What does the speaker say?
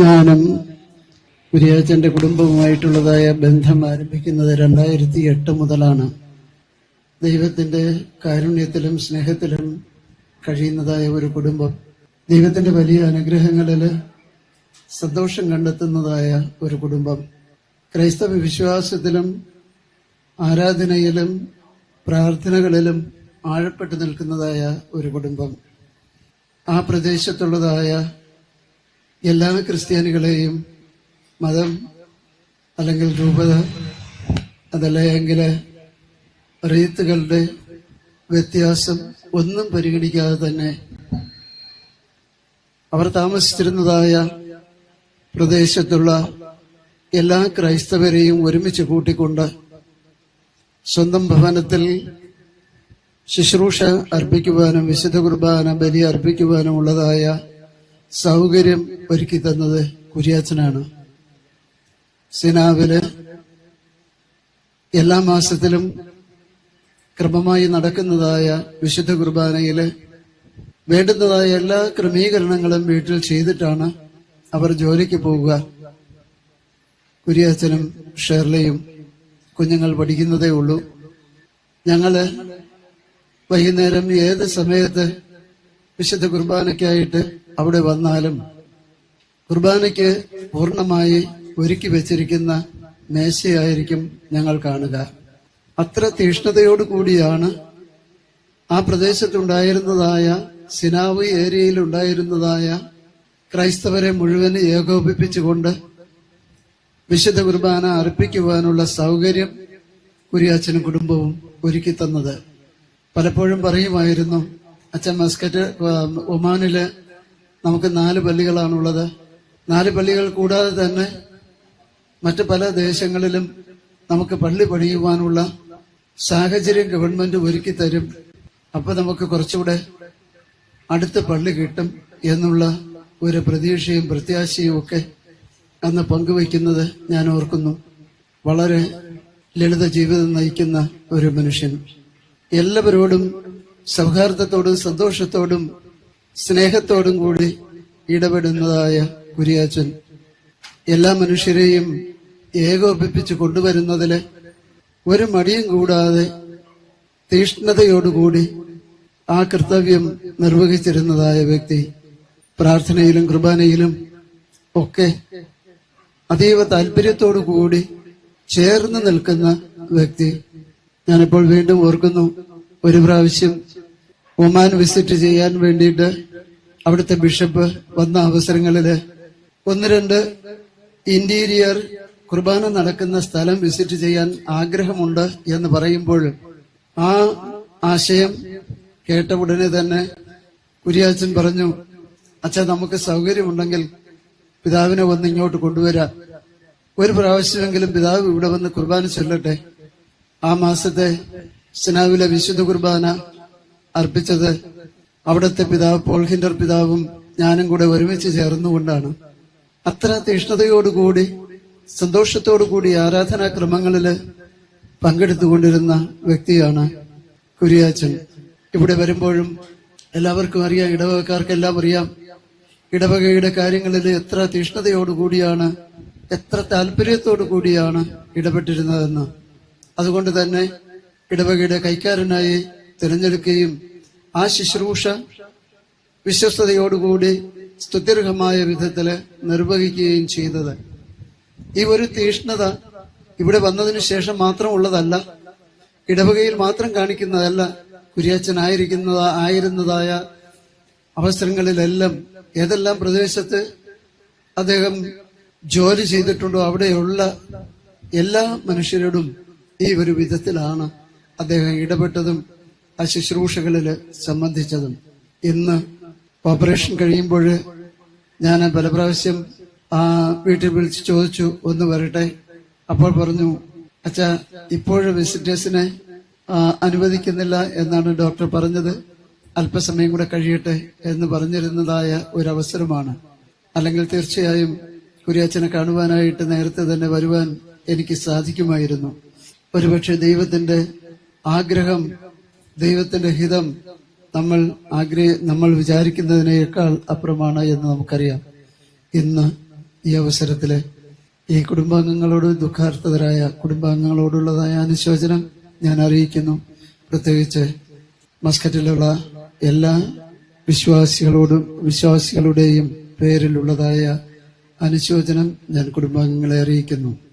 ഞാനും കുര്യാച്ചന്റെ കുടുംബവുമായിട്ടുള്ളതായ ബന്ധം ആരംഭിക്കുന്നത് രണ്ടായിരത്തി എട്ട് മുതലാണ്. ദൈവത്തിന്റെ കാരുണ്യത്തിലും സ്നേഹത്തിലും കഴിയുന്നതായ ഒരു കുടുംബം. ദൈവത്തിന്റെ വലിയ അനുഗ്രഹങ്ങളിൽ സന്തോഷം കണ്ടെത്തുന്നതായ ഒരു കുടുംബം. ക്രൈസ്തവ വിശ്വാസത്തിലും ആരാധനയിലും പ്രാർത്ഥനകളിലും ആഴപ്പെട്ടു നിൽക്കുന്നതായ ഒരു കുടുംബം. ആ പ്രദേശത്തുള്ളതായ എല്ലാ ക്രിസ്ത്യാനികളെയും മതം അല്ലെങ്കിൽ രൂപത അതല്ലെങ്കിൽ റീത്തുകളുടെ വ്യത്യാസം ഒന്നും പരിഗണിക്കാതെ തന്നെ അവർ താമസിച്ചിരുന്നതായ പ്രദേശത്തുള്ള എല്ലാ ക്രൈസ്തവരെയും ഒരുമിച്ച് കൂട്ടിക്കൊണ്ട് സ്വന്തം ഭവനത്തിൽ ശുശ്രൂഷ അർപ്പിക്കുവാനും വിശുദ്ധ കുർബാന ബലി അർപ്പിക്കുവാനും ഉള്ളതായ സൗകര്യം ഒരുക്കി തന്നത് കുര്യാച്ചനാണ്. സിനാവിൽ എല്ലാ മാസത്തിലും ക്രമമായി നടക്കുന്നതായ വിശുദ്ധ കുർബാനയിൽ വേണ്ടുന്നതായ എല്ലാ ക്രമീകരണങ്ങളും വീട്ടിൽ ചെയ്തിട്ടാണ് അവർ ജോലിക്ക് പോവുക. കുര്യാച്ചനും ഷേർലയും കുഞ്ഞുങ്ങൾ പഠിക്കുന്നതേ ഉള്ളൂ. ഞങ്ങൾ വൈകുന്നേരം ഏത് സമയത്ത് വിശുദ്ധ കുർബാനയ്ക്കായിട്ട് അവിടെ വന്നാലും കുർബാനയ്ക്ക് പൂർണമായി ഒരുക്കി വെച്ചിരിക്കുന്ന മേശയായിരിക്കും ഞങ്ങൾ കാണുക. അത്ര തീഷ്ണതയോടു കൂടിയാണ് ആ പ്രദേശത്തുണ്ടായിരുന്നതായ സിനാവ് ഏരിയയിൽ ഉണ്ടായിരുന്നതായ ക്രൈസ്തവരെ മുഴുവൻ ഏകോപിപ്പിച്ചുകൊണ്ട് വിശുദ്ധ കുർബാന അർപ്പിക്കുവാനുള്ള സൗകര്യം കുരിയാച്ചനും കുടുംബവും ഒരുക്കി തന്നത്. പലപ്പോഴും പറയുമായിരുന്നു അച്ഛൻ മസ്കറ്റ് ഒമാനിൽ നമുക്ക് നാല് പള്ളികളാണുള്ളത്. നാല് പള്ളികൾ കൂടാതെ തന്നെ മറ്റ് പല ദേശങ്ങളിലും നമുക്ക് പള്ളി പണിയുവാനുള്ള സാഹചര്യം ഗവൺമെന്റ് ഒരുക്കി തരും. അപ്പൊ നമുക്ക് കുറച്ചുകൂടെ അടുത്ത പള്ളി കിട്ടും എന്നുള്ള ഒരു പ്രതീക്ഷയും പ്രത്യാശയും ഒക്കെ അന്ന് പങ്കുവയ്ക്കുന്നത് ഞാൻ ഓർക്കുന്നു. വളരെ ലളിത ജീവിതം നയിക്കുന്ന ഒരു മനുഷ്യൻ. എല്ലാവരോടും സൗഹാർദ്ദത്തോടും സന്തോഷത്തോടും സ്നേഹത്തോടും കൂടി ഇടപെടുന്നതായ കുരിയാച്ചൻ എല്ലാ മനുഷ്യരെയും ഏകോപിപ്പിച്ച് കൊണ്ടുവരുന്നതിൽ ഒരു മടിയും കൂടാതെ തീഷ്ണതയോടുകൂടി ആ കർത്തവ്യം നിർവഹിച്ചിരുന്നതായ വ്യക്തി പ്രാർത്ഥനയിലും കുർബാനയിലും ഒക്കെ അതീവ താല്പര്യത്തോടു കൂടി ചേർന്ന് നിൽക്കുന്ന വ്യക്തി. ഞാനിപ്പോൾ വീണ്ടും ഓർക്കുന്നു ഒരു പ്രാവശ്യം ഒമാൻ വിസിറ്റ് ചെയ്യാൻ വേണ്ടിയിട്ട് അവിടുത്തെ ബിഷപ്പ് വന്ന അവസരങ്ങളിൽ ഒന്ന് രണ്ട് ഇന്റീരിയർ കുർബാന നടക്കുന്ന സ്ഥലം വിസിറ്റ് ചെയ്യാൻ ആഗ്രഹമുണ്ട് എന്ന് പറയുമ്പോൾ ആ ആശയം കേട്ട ഉടനെ തന്നെ കുര്യാച്ചൻ പറഞ്ഞു അച്ഛാ നമുക്ക് സൗകര്യമുണ്ടെങ്കിൽ പിതാവിനെ വന്ന് ഇങ്ങോട്ട് കൊണ്ടുവരാം. ഒരു പ്രാവശ്യമെങ്കിലും പിതാവ് ഇവിടെ വന്ന് കുർബാന ചൊല്ലട്ടെ. ആ മാസത്തെ സിനാവിലെ വിശുദ്ധ കുർബാന അർപ്പിച്ചത് അവിടുത്തെ പിതാവ് പോൾ ഹിൻഡർ പിതാവും ഞാനും കൂടെ ഒരുമിച്ച് ചേർന്നുകൊണ്ടാണ്. അത്ര തീഷ്ണതയോടുകൂടി സന്തോഷത്തോടുകൂടി ആരാധനാക്രമങ്ങളിൽ പങ്കെടുത്തുകൊണ്ടിരുന്ന വ്യക്തിയാണ് കുര്യാച്ചൻ. ഇവിടെ വരുമ്പോഴും എല്ലാവർക്കും അറിയാം ഇടവകക്കാർക്കെല്ലാം അറിയാം ഇടവകയുടെ കാര്യങ്ങളിൽ എത്ര തീഷ്ണതയോടുകൂടിയാണ് എത്ര താല്പര്യത്തോടു കൂടിയാണ് ഇടപെട്ടിരുന്നതെന്ന്. അതുകൊണ്ട് തന്നെ ഇടവകയുടെ കൈക്കാരനായി തിരഞ്ഞെടുക്കുകയും ആ ശുശ്രൂഷ വിശ്വസ്തയോടുകൂടി സ്തുത്യർഹമായ വിധത്തിൽ നിർവഹിക്കുകയും ചെയ്തത്. ഈ ഒരു തീഷ്ണത ഇവിടെ വന്നതിന് ശേഷം മാത്രം ഉള്ളതല്ല ഇടവകയിൽ മാത്രം കാണിക്കുന്നതല്ല കുര്യാച്ചനായിരിക്കുന്നത ആയിരുന്നതായ അവസരങ്ങളിലെല്ലാം ഏതെല്ലാം പ്രദേശത്ത് അദ്ദേഹം ജോലി ചെയ്തിട്ടുണ്ടോ അവിടെയുള്ള എല്ലാ മനുഷ്യരോടും ഈ ഒരു വിധത്തിലാണ് അദ്ദേഹം ഇടപെട്ടതും ആ ശുശ്രൂഷകളിൽ സംബന്ധിച്ചതും ഇന്ന് ഓപ്പറേഷൻ കഴിയുമ്പോൾ ഞാൻ പല പ്രാവശ്യം ആ വീട്ടിൽ വിളിച്ച് ചോദിച്ചു ഒന്ന് വരട്ടെ? അപ്പോൾ പറഞ്ഞു അച്ഛാ ഇപ്പോഴും വിസിറ്റേഴ്സിനെ അനുവദിക്കുന്നില്ല എന്നാണ് ഡോക്ടർ പറഞ്ഞത്. അല്പസമയം കൂടെ കഴിയട്ടെ എന്ന് പറഞ്ഞിരുന്നതായ ഒരവസരമാണ്. അല്ലെങ്കിൽ തീർച്ചയായും കുര്യാച്ചനെ കാണുവാനായിട്ട് നേരത്തെ തന്നെ വരുവാൻ എനിക്ക് സാധിക്കുമായിരുന്നു. ഒരുപക്ഷെ ദൈവത്തിന്റെ ആഗ്രഹം ദൈവത്തിന്റെ ഹിതം നമ്മൾ ആഗ്രഹ നമ്മൾ വിചാരിക്കുന്നതിനേക്കാൾ അപ്പുറമാണ് എന്ന് നമുക്കറിയാം. ഇന്ന് ഈ അവസരത്തിൽ ഈ കുടുംബാംഗങ്ങളോട് ദുഃഖാർത്ഥതരായ കുടുംബാംഗങ്ങളോടുള്ളതായ അനുശോചനം ഞാൻ അറിയിക്കുന്നു. പ്രത്യേകിച്ച് മസ്കറ്റിലുള്ള എല്ലാ വിശ്വാസികളോടും വിശ്വാസികളുടെയും പേരിലുള്ളതായ അനുശോചനം ഞാൻ കുടുംബാംഗങ്ങളെ അറിയിക്കുന്നു.